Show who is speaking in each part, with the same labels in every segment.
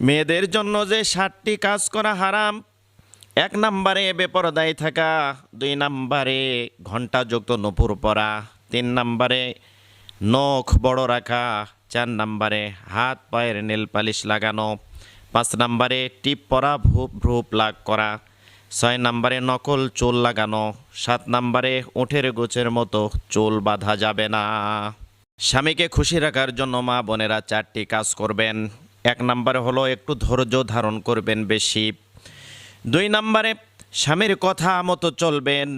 Speaker 1: মেয়েদের জন্য যে ষাটটি কাজ করা হারাম, এক নম্বরে বেপরদায় থাকা, দুই নম্বরে ঘণ্টাযুক্ত নপুর পরা, তিন নম্বরে নখ বড় রাখা, চার নম্বরে হাত পায়ের নেল পালিশ লাগানো, পাঁচ নম্বরে টিপ পরা, ভূপ ভ্রুপ লাগ করা, ছয় নম্বরে নকল চুল লাগানো, সাত নম্বরে উঠের গোছের মতো চুল বাঁধা যাবে না। স্বামীকে খুশি রাখার জন্য মা বোনেরা চারটি কাজ করবেন। এক নম্বরে হলো একটু ধৈর্য ধারণ করবেন বেশি। দুই নম্বরে স্বামীর কথা মতো চলবেন।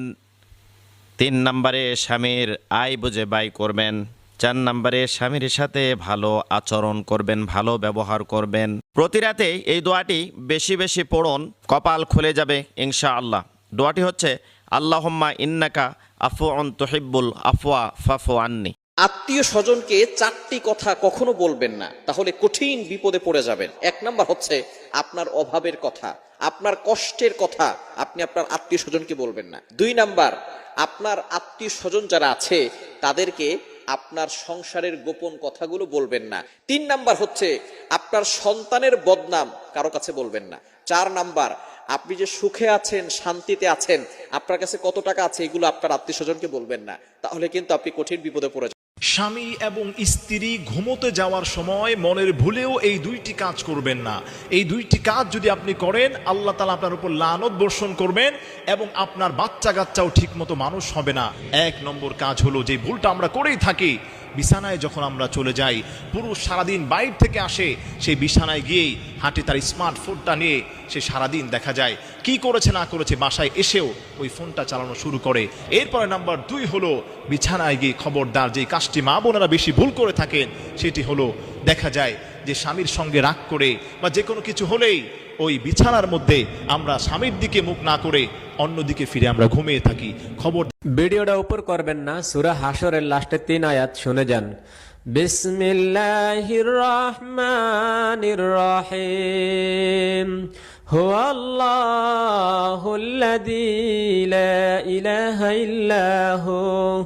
Speaker 1: তিন নম্বরে স্বামীর আয় বুঝে ব্যয় করবেন। চার নম্বরে স্বামীর সাথে ভালো আচরণ করবেন, ভালো ব্যবহার করবেন। প্রতি রাতে এই দোয়াটি বেশি বেশি পড়ুন, কপাল খুলে যাবে ইনশা আল্লাহ দোয়াটি হচ্ছে, আল্লাহম্মা ইন্নাকা আফু অন তহিব্বুল আফওয়া ফাফু আন্নি।
Speaker 2: আত্মীয় স্বজনকে চারটি কথা কখনো বলবেন না, তাহলে কঠিন বিপদে পড়ে যাবেন। এক নাম্বার হচ্ছে আপনার অভাবের কথা, আপনার কষ্টের কথা আপনি আপনার আত্মীয় স্বজনকে বলবেন না। দুই নাম্বার, আপনার আত্মীয় স্বজন যারা আছে, তাদেরকে আপনার সংসারের গোপন কথাগুলো বলবেন না। তিন নাম্বার হচ্ছে আপনার সন্তানের বদনাম কারও কাছে বলবেন না। চার নাম্বার, আপনি যে সুখে আছেন, শান্তিতে আছেন, আপনার কাছে কত টাকা আছে, এগুলো আপনার আত্মীয় স্বজনকে বলবেন না। তাহলে কিন্তু আপনি কঠিন বিপদে পড়ে।
Speaker 3: স্বামী এবং স্ত্রী ঘুমোতে যাওয়ার সময় মনের ভুলেও এই দুইটি কাজ করবেন না। এই দুইটি কাজ যদি আপনি করেন, আল্লাহ তালা আপনার উপর লানত বর্ষণ করবেন এবং আপনার বাচ্চা কাচ্চাও ঠিক মতো মানুষ হবে না। এক নম্বর কাজ হলো যে ভুলটা আমরা করেই থাকি বিছানায় যখন আমরা চলে যাই, পুরুষ সারাদিন বাইর থেকে আসে, সেই বিছানায় গিয়েই হাঁটে তার স্মার্টফোনটা নিয়ে সে সারাদিন দেখা যায়। কি করেছে না করেছে বাসায় এসেও ওই ফোনটা চালানো শুরু করে। এরপরে নাম্বার দুই হলো বিছানায় গিয়ে খবরদার যে কাজটি মা বোনেরা বেশি ভুল করে থাকেন, সেটি হলো দেখা যায় যে স্বামীর সঙ্গে রাগ করে বা যে কোনো কিছু হলেই ওই বিছানার মধ্যে আমরা স্বামীর দিকে মুখ না করে অন্যদিকে ফিরে আমরা ঘুমিয়ে থাকি খবর
Speaker 4: ভিডিওটা উপর করবেন না সুরা হাসরের লাস্টে তিন আয়াত শুনে যান বিসমিল্লাহির রহমানির রহিম هو الله الذي لا إله إلا هو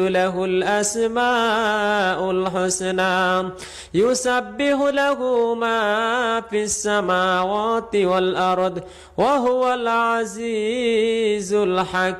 Speaker 4: له الأسماء الحسنى. يسبح له ما في السماوات والأرض وهو العزيز الحكيم.